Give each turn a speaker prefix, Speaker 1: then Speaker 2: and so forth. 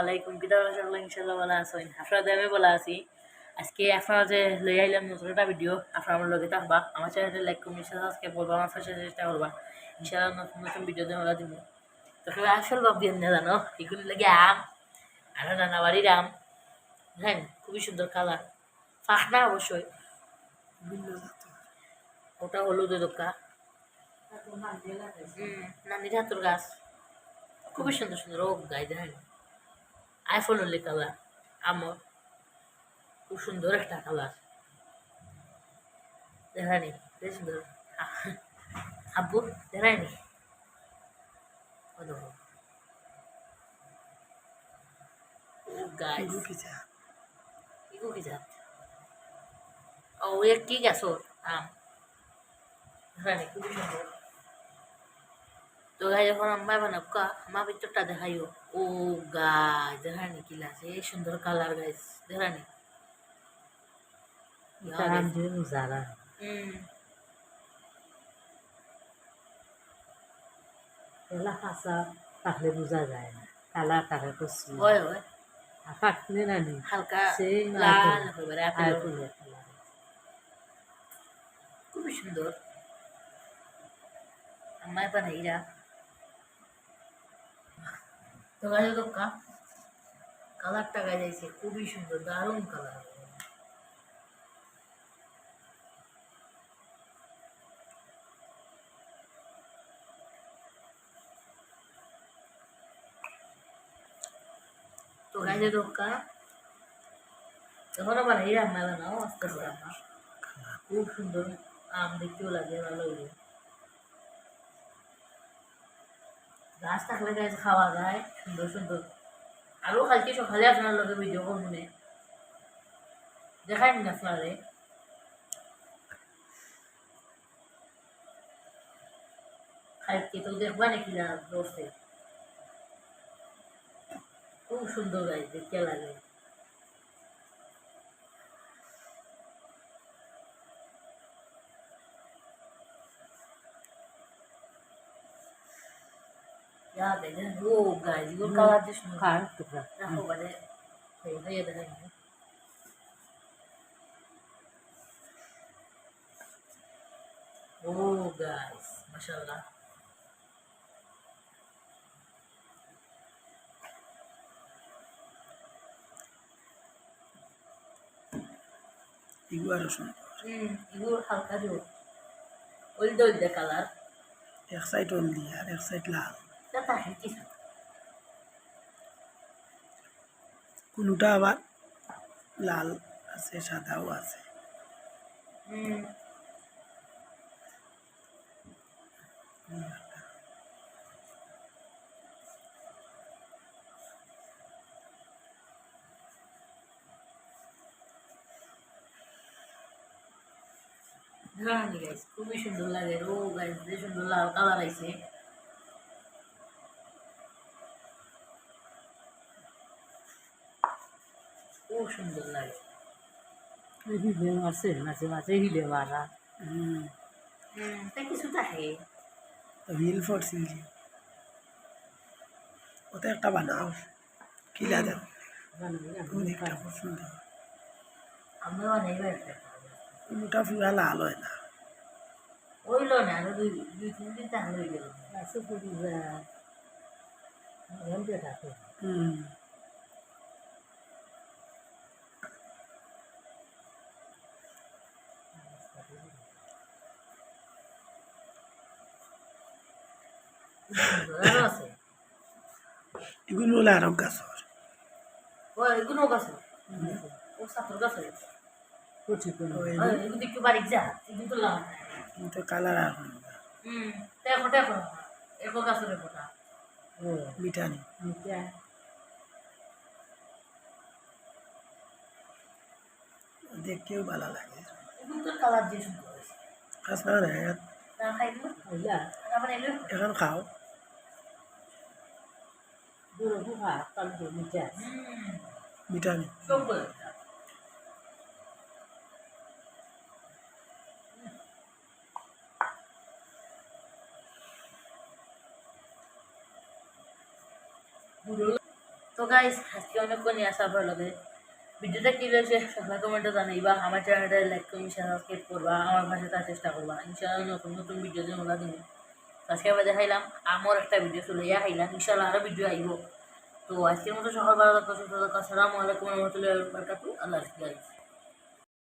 Speaker 1: আলাইকুম। কিতা সকলে ইনশাল্লাহ আছেন আপনাদের আমি ভালো আছি। আজকে আপনারা যে লই আইলাম নতুন একটা ভিডিও, আপনারা আমার লগে থাকবা। আমার চ্যানেলটা লাইক সাবস্ক্রাইব করবা। আমার চেষ্টা করবা ইনশাল্লাহ নতুন নতুন ভিডিও দেওয়া দিব। তো আসল ভাব দিয়ে না জানো, এগুলি লাগে আম, আর নানা বাড়ির আম। হ্যাঁ খুবই সুন্দর কালার ফাঁক না অবশ্যই। ওটা হলুদ দোকা নানির হাতুর গাছ। খুবই সুন্দর সুন্দর ও গাই দেখেন আইফোন হলে কালার আমর খুব সুন্দর একটা কালার দেখানি বেশ সুন্দর। আব্বু দেখায়নি? গাছ ইগো কি জাত ও কি গাছ আম। দেখানি খুবই সুন্দর। তো গাই যখন আম্মা বানাব কা আমার ভিতরটা দেখাইও। ও গাছ দেখানি কি লাগছে? এই সুন্দর কালার গাছ দেখানি
Speaker 2: কারণ
Speaker 1: হুম
Speaker 2: এলা কাঁচা থাকলে বোঝা যায় না। কালার
Speaker 1: হয় হয় হালকা
Speaker 2: সেই
Speaker 1: লাল একেবারে আপেল খুবই সুন্দর। আম্মাই বানাইরা। তো গাছ তো কা কালারটা গাইছে, খুবই সুন্দর, দারুণ কালার। তো গাছে দোকা তখন আবার এই রান্না বানাও আস্তে করে আমার খুব সুন্দর, আম দেখতেও লাগে, ভালো লাগে। গাছ থাকলে গাছ খাওয়া যায় সুন্দর সুন্দর আরও কালকে সকালে আপনার লগে ভিডিও করব দেখাই না আপনারে কালকে তো দেখবা নাকি না দোষে খুব সুন্দর গাছ দেখতে লাগে। Ya, দেখেন ও গাছ এগুলো কালার যে সুন্দর
Speaker 2: কার টুকরা
Speaker 1: রাখো মানে সেই হয়ে দেখেন ও গাইস মাশাআল্লাহ
Speaker 3: সুন্দর
Speaker 1: হুম এগুলো হালকা জোর ওইটা ওইটা কালার
Speaker 3: এক সাইড হলদি আর এক সাইড লাল
Speaker 1: এটা থাকে কিছু
Speaker 3: কোনোটা আবার লাল আছে সাদাও আছে
Speaker 1: হুম ধরানি গাইস খুবই সুন্দর লাগে ও গাইস যে সুন্দর লাল কালার আইছে খুব সুন্দর লাগে।
Speaker 2: হিলে মারছে মাঝে মাঝে হিলে মারা।
Speaker 3: হুম।
Speaker 1: তা কিছু থাকে।
Speaker 3: হুইল ফরছিল যে। ওটা একটা বানাও কিলা দেব অনেকটা খুব সুন্দর।
Speaker 1: আমরা একটা
Speaker 3: কোনোটা পুরা লাল হয় না।
Speaker 1: ওইলো না আরও দুই দুই তিন দিন হয়ে গেল।
Speaker 2: থাকে
Speaker 3: হুম। এগুলো হলো আরব গাছর।
Speaker 1: ও এগুলো গাছে ও সাতর গাছে
Speaker 3: কালার আর না।
Speaker 1: হুম দেখো দেখো একো গাছের কথা
Speaker 2: ও
Speaker 3: মিঠানি
Speaker 2: মিঠা
Speaker 3: দেখতেও ভালো লাগে।
Speaker 1: এগুলো তো কালার দিয়ে সুন্দর হয়েছে
Speaker 3: খাস না না
Speaker 1: না খাইলো
Speaker 2: ওইলা
Speaker 1: আবার এলো
Speaker 3: এখন খাও
Speaker 2: দিয়ে
Speaker 1: বলে তো গাইস আজকে অনেকক্ষণ নিয়ে আসা ভালো লাগে ভিডিওটা কী রয়েছে, সবাই কমেন্টে জানাইবা। আমার চ্যানেলটা লাইক করবি সাবস্ক্রাইব করবা। আমার তার চেষ্টা করবা। ইনশাআল্লাহ নতুন নতুন ভিডিও দিন আজকে আমরা দেখাইলাম আমার একটা ভিডিও চলে, ইয়া খাইলাম ইনশাল্লাহ আরও ভিডিও আইব তো আজকের মতো সকাল বারো থাকো, সুস্থ থাকো, আসসালামু আলাইকুম রহমতুল্লাহ বরকাতু আল্লাহ।